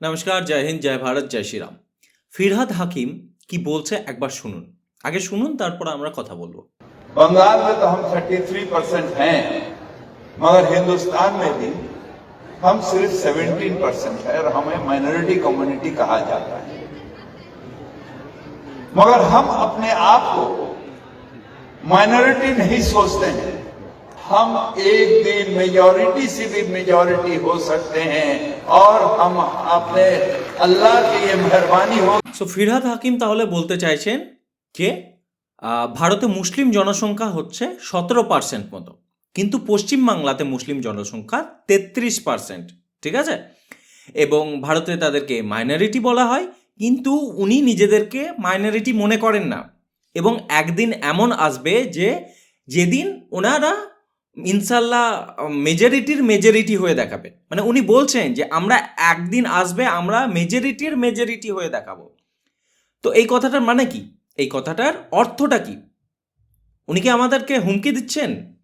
নমস্কার জয় হিন্দ জয় ভারত জয় শ্রীরাম ফিরহাদ হাকিম কি বলছে একবার শুনুন আগে শুনুন তারপর আমরা কথা বলবো बंगाल में तो हम 33 परसेंट हैं मगर हिंदुस्तान में भी हम सिर्फ 17 परसेंट है और हमें माइनॉरिटी कम्युनिटी कहा जाता है मगर हम अपने आप को माइनॉरिटी नहीं सोचते हैं हम एक दिन मेजॉरिटी से भी मेजॉरिटी हो सकते हैं और हम अपने अल्लाह की ये मेहरबानी हो সো ফিরহাদ হাকিম তাহলে বলতে চাইছেন যে আহ, ভারতে মুসলিম জনসংখ্যা হচ্ছে সতেরো পার্সেন্ট মতো কিন্তু পশ্চিমবাংলাতে মুসলিম জনসংখ্যা তেত্রিশ পার্সেন্ট ঠিক আছে এবং ভারতে তাদেরকে মাইনরিটি বলা হয় কিন্তু উনি নিজেদেরকে মাইনরিটি মনে করেন না এবং একদিন এমন আসবে যে যেদিন ওনারা ইনশাল্লাহ মেজরিটির মেজরিটি হয়ে দেখাবে। মানে উনি বলছেন যে, আমরা একদিন আসবে, আমরা মেজরিটির মেজরিটি হয়ে দেখাবো। তো এই কথাটার মানে কি? এই কথাটার অর্থটা কি? উনি কি আমাদেরকে হুমকি দিচ্ছেন?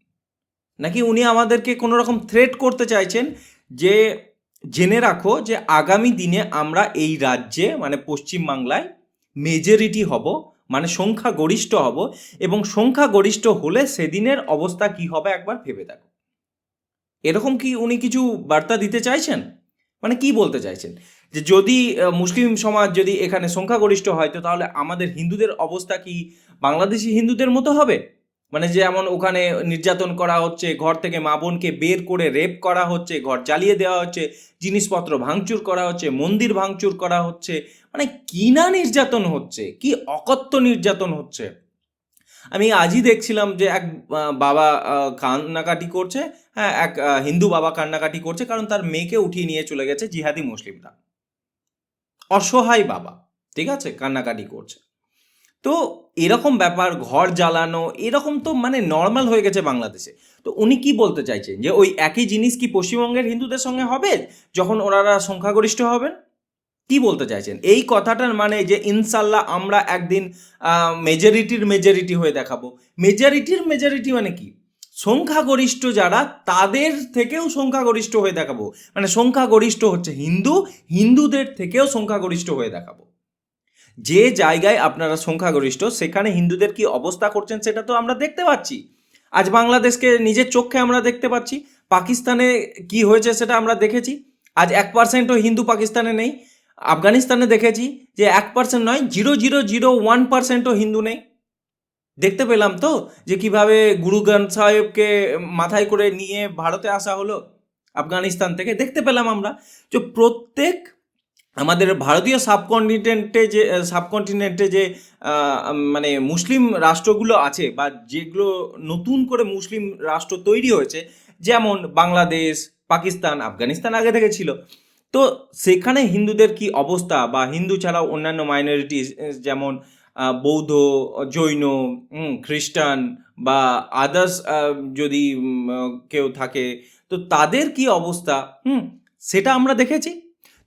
নাকি উনি আমাদেরকে কোনো রকম থ্রেট করতে চাইছেন? যে, জেনে রাখো যে, আগামী দিনে আমরা এই রাজ্যে মানে পশ্চিমবাংলায় মেজরিটি হব। মানে সংখ্যা গরিষ্ঠ হব এবং সংখ্যা গরিষ্ঠ হলে সেদিনের অবস্থা কি হবে একবার ভেবে দেখো। এরকম কি উনি কিছু বার্তা দিতে চাইছেন? মানে কি বলতে চাইছেন? যে যদি মুসলিম সমাজ যদি এখানে সংখ্যাগরিষ্ঠ হয় তো তাহলে আমাদের হিন্দুদের অবস্থা কি বাংলাদেশি হিন্দুদের মতো হবে? মানে যেমন ওখানে নির্যাতন করা হচ্ছে, ঘর থেকে মা বোনকে বের করে রেপ করা হচ্ছে, ঘর জ্বালিয়ে দেওয়া হচ্ছে, জিনিসপত্র ভাঙচুর করা হচ্ছে, মন্দির ভাঙচুর করা হচ্ছে মানে কি না নির্যাতন হচ্ছে, কি অকথ্য নির্যাতন হচ্ছে। আমি আজই দেখছিলাম যে এক বাবা কান্নাকাটি করছে হ্যাঁ এক হিন্দু বাবা কান্নাকাটি করছে কারণ তার মেয়েকে উঠিয়ে নিয়ে চলে গেছে জিহাদি মুসলিমরা। অসহায় বাবা, ঠিক আছে, কান্নাকাটি করছে। তো এরকম ব্যাপার, ঘর জ্বালানো, এরকম তো মানে নর্মাল হয়ে গেছে বাংলাদেশে। তো উনি কি বলতে চাইছেন? যে ওই একই জিনিস কি পশ্চিমবঙ্গের হিন্দুদের সঙ্গে হবে? যখন ওনারা সংখ্যাগরিষ্ঠ হবেন? কি বলতে চাইছেন? এই কথাটার মানে যে ইনশাল্লাহ আমরা একদিন মেজরিটির মেজরিটি হয়ে দেখাবো। মেজরিটির মেজরিটি মানে কি? সংখ্যাগরিষ্ঠ যারা, তাদের থেকেও সংখ্যাগরিষ্ঠ হয়ে দেখাবো। মানে সংখ্যাগরিষ্ঠ হচ্ছে হিন্দু, হিন্দুদের থেকেও সংখ্যাগরিষ্ঠ হয়ে দেখাবো। যে জায়গায় আপনারা সংখ্যাগরিষ্ঠ, সেখানে হিন্দুদের কি অবস্থা করছেন সেটা তো আমরা দেখতে পাচ্ছি। আজ বাংলাদেশকে নিজের চোখে আমরা দেখতে পাচ্ছি। পাকিস্তানে কি হয়েছে সেটা আমরা দেখেছি। আজ এক পার্সেন্টও হিন্দু পাকিস্তানে নেই। আফগানিস্তানে দেখেছি যে এক পার্সেন্ট নয়, জিরো জিরো জিরো, ওয়ান পার্সেন্টও হিন্দু নেই। দেখতে পেলাম তো যে কীভাবে গুরু গ্রন্থ সাহেবকে মাথায় করে নিয়ে ভারতে আসা হলো আফগানিস্তান থেকে। দেখতে পেলাম আমরা। যে প্রত্যেক আমাদের ভারতীয় সাবকন্টিনেন্টে যে সাবকন্টিনেন্টে যে মানে মুসলিম রাষ্ট্রগুলো আছে বা যেগুলো নতুন করে মুসলিম রাষ্ট্র তৈরি হয়েছে, যেমন বাংলাদেশ, পাকিস্তান, আফগানিস্তান আগে থেকে ছিল। তো সেখানে হিন্দুদের কি অবস্থা বা হিন্দু ছাড়াও অন্যান্য মাইনরিটিস যেমন বৌদ্ধ, জৈন খ্রিস্টান বা আদার্স যদি কেউ থাকে, তো তাদের কি অবস্থা? হুম, সেটা আমরা দেখেছি।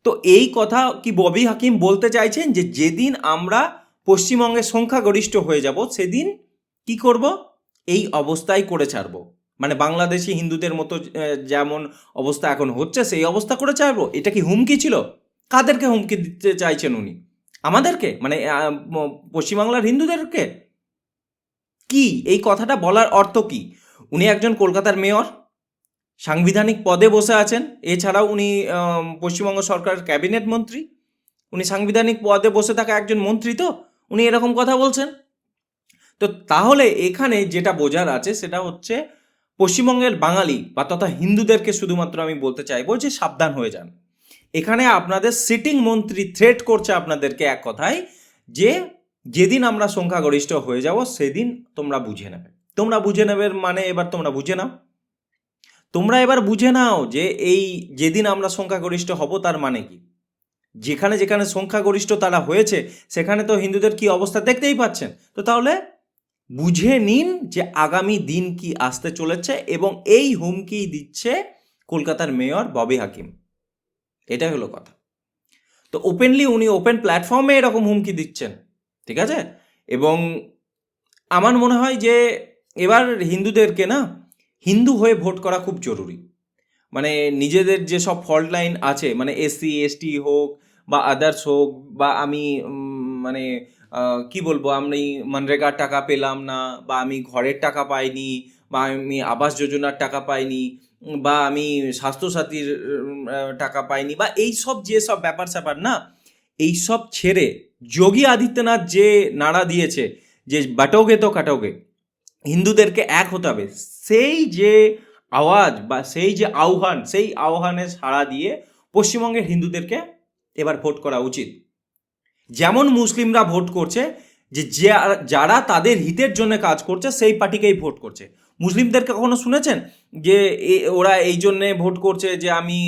তো এই কথা কি ববি হাকিম বলতে চাইছেন যে যেদিন আমরা পশ্চিমবঙ্গের সংখ্যাগরিষ্ঠ হয়ে যাব, সেদিন কি করব? এই অবস্থায় করে ছাড়ব। মানে বাংলাদেশি হিন্দুদের মতো যেমন অবস্থা এখন হচ্ছে, সেই অবস্থা করে ছাড়বো। এটা কি হুমকি ছিল? কাদেরকে হুমকি দিতে চাইছেন উনি? আমাদেরকে? মানে পশ্চিমবাংলার হিন্দুদেরকে? কি? এই কথাটা বলার অর্থ কি? উনি একজন কলকাতার মেয়র সাংবিধানিক পদে বসে আছেন। এছাড়াও উনি পশ্চিমবঙ্গ সরকারের ক্যাবিনেট মন্ত্রী। উনি সাংবিধানিক পদে বসে থাকা একজন মন্ত্রী তো, উনি এরকম কথা বলছেন। তো তাহলে এখানে যেটা বোঝার আছে সেটা হচ্ছে, পশ্চিমবঙ্গের বাঙালি বা তথা হিন্দুদেরকে শুধুমাত্র আমি বলতে চাইব যে সাবধান হয়ে যান। এখানে আপনাদের সিটিং মন্ত্রী থ্রেট করছে আপনাদেরকে এক কথায় যে, যেদিন আমরা সংখ্যাগরিষ্ঠ হয়ে যাব সেদিন তোমরা বুঝে নেবে। তোমরা বুঝে নেবে মানে এবার তোমরা বুঝে নাও। তোমরা এবার বুঝে নাও যে এই যেদিন আমরা সংখ্যাগরিষ্ঠ হব তার মানে কি। যেখানে যেখানে সংখ্যাগরিষ্ঠ তারা হয়েছে সেখানে তো হিন্দুদের কি অবস্থা দেখতেই পাচ্ছেন। তো তাহলে বুঝে নিন যে আগামী দিন কি আসতে চলেছে এবং এই হুমকি দিচ্ছে কলকাতার মেয়র ববি হাকিম। এটাই হলো কথা। তো ওপেনলি উনি ওপেন প্ল্যাটফর্মে এরকম হুমকি দিচ্ছেন ঠিক আছে? এবং আমার মনে হয় যে এবার হিন্দুদেরকে না হিন্দু হয়ে ভোট করা খুব জরুরি। মানে নিজেদের যেসব ফল্ট লাইন আছে মানে এসসি এসটি হোক বা আদার্স হোক বা আমি মানে কি বলব, আমি মনরেগার টাকা পেলাম না বা আমি ঘরের টাকা পাইনি বা আমি আবাস যোজনার টাকা পাইনি বা আমি স্বাস্থ্যসাথীর টাকা পাইনি বা এই সব যে সব ব্যাপার স্যাপার না এই সব ছেড়ে যোগী আদিত্যনাথ যে নাড়া দিয়েছে, যে বাটোগে তো কাটোগে হিন্দুদেরকে এক হতে হবে। সেই যে আওয়াজ বা সেই যে আহ্বান, সেই আহ্বানে সাড়া দিয়ে পশ্চিমবঙ্গের হিন্দুদেরকে এবার ভোট করা উচিত। যেমন মুসলিমরা ভোট করছে যে যারা তাদের হিতের জন্য কাজ করছে, সেই পার্টিকেই ভোট করছে। মুসলিমদেরকে কখনো শুনেছেন যে ওরা এই জন্যে ভোট করছে যে আমি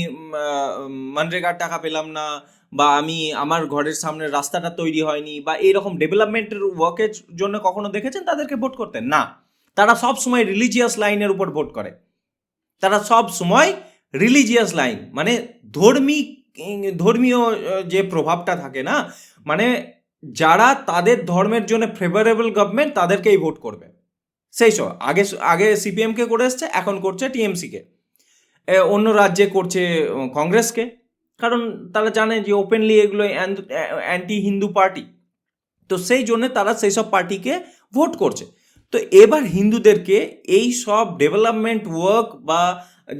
মানরেগার টাকা পেলাম না বা আমি আমার ঘরের সামনে রাস্তাটা তৈরি হয়নি বা এইরকম ডেভেলপমেন্টের ওয়ার্কের জন্য কখনো দেখেছেন তাদেরকে ভোট করতে? না। তারা সব সময় রিলিজিয়াস লাইনের উপর ভোট করে। তারা সব সময় রিলিজিয়াস লাইন মানে ধর্মী, ধর্মীয় যে প্রভাবটা থাকে না মানে যারা তাদের ধর্মের জন্য ফেভারেবল গভর্নমেন্ট তাদেরকেই ভোট করবে। সেই সব, আগে আগে সিপিএমকে করে এসছে, এখন করছে টিএমসিকে অন্য রাজ্যে করছে কংগ্রেসকে কারণ তারা জানে যে ওপেনলি এগুলো অ্যান্টি হিন্দু পার্টি তো সেই জন্য তারা সেই সব পার্টিকে ভোট করছে। তো এবার হিন্দুদেরকে এই সব ডেভেলপমেন্ট ওয়ার্ক বা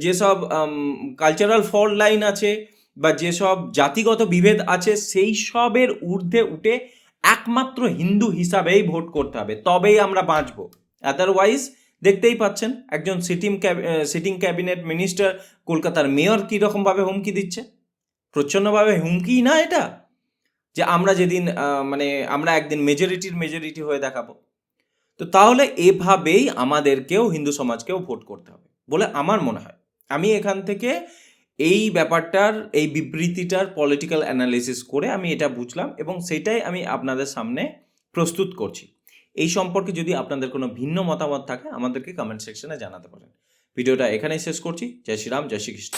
যেসব কালচারাল ফল্ট লাইন আছে বা যেসব জাতিগত বিভেদ আছে, সেই সবের ঊর্ধ্বে উঠে একমাত্র হিন্দু হিসাবেই ভোট করতে হবে। তবেই আমরা বাঁচবো। আদারওয়াইজ দেখতেই পাচ্ছেন, একজন সিটিং সিটিং ক্যাবিনেট মিনিস্টার কলকাতার মেয়র কীরকমভাবে হুমকি দিচ্ছে? প্রচ্ছন্নভাবে হুমকি না এটা? যে আমরা যেদিন মানে আমরা একদিন মেজরিটির মেজরিটি হয়ে দেখাবো। তো তাহলে এভাবেই আমাদেরকেও, হিন্দু সমাজকেও ভোট করতে হবে বলে আমার মনে হয়। আমি এখান থেকে এই ব্যাপারটার, এই বিবৃতিটার পলিটিক্যাল অ্যানালিসিস করে আমি এটা বুঝলাম এবং সেটাই আমি আপনাদের সামনে প্রস্তুত করছি। এই সম্পর্কে যদি আপনাদের কোনো ভিন্ন মতামত থাকে, আমাদেরকে কমেন্ট সেকশনে জানাতে পারেন। ভিডিওটা এখানেই শেষ করছি। জয় শ্রীরাম, জয় শ্রীকৃষ্ণ।